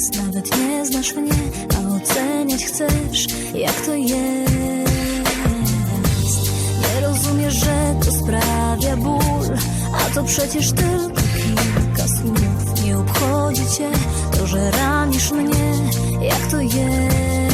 więc nawet nie znasz mnie, a oceniać chcesz, jak to jest. Nie rozumiesz, że to sprawia ból, a to przecież tylko kilka słów. Nie obchodzi cię to, że ranisz mnie, jak to jest.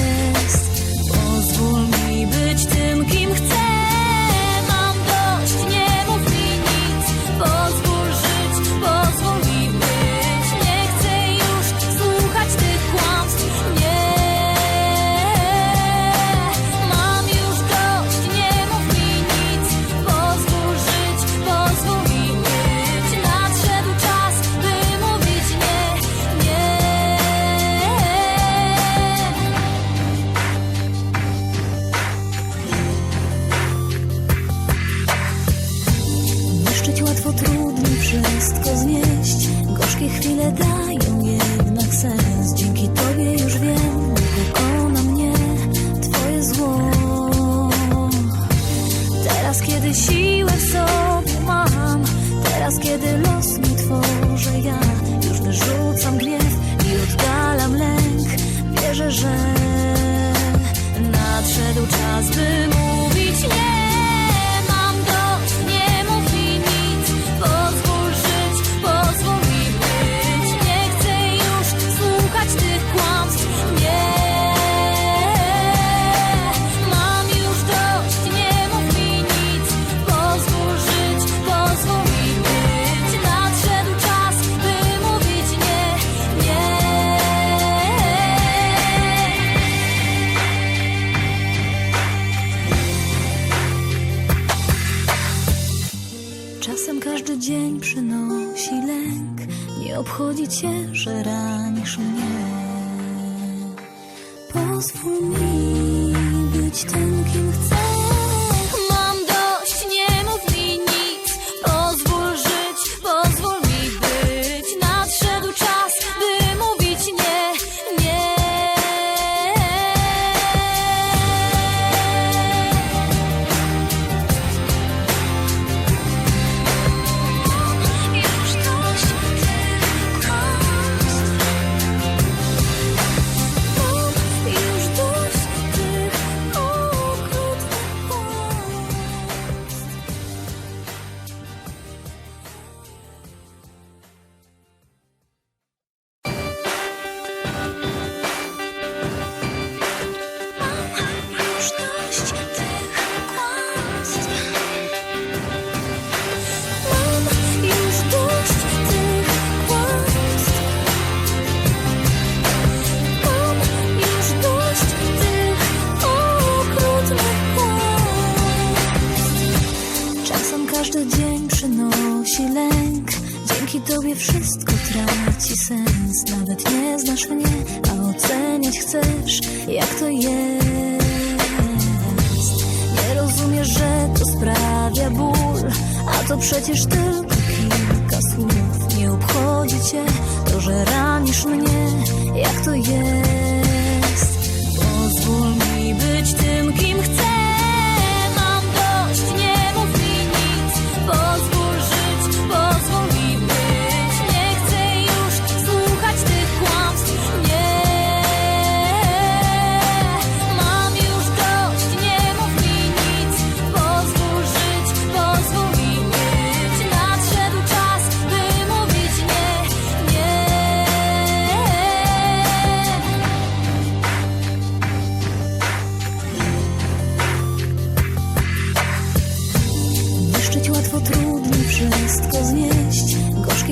是。Obchodzi cię, że ranisz mnie. Pozwól mi lęk. Dzięki tobie wszystko traci sens. Nawet nie znasz mnie, a oceniać chcesz Jak to jest. Nie rozumiesz, że to sprawia ból A to przecież tylko kilka słów. Nie obchodzi cię to, że ranisz mnie. Jak to jest?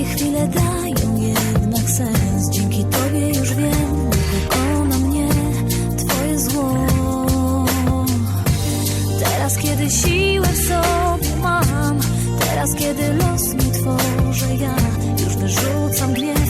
Chwile dają jednak sens. Dzięki Tobie już wiem, nie pokona mnie Twoje zło. Teraz kiedy siłę w sobie mam Teraz kiedy los mi tworzy ja Już wyrzucam gniew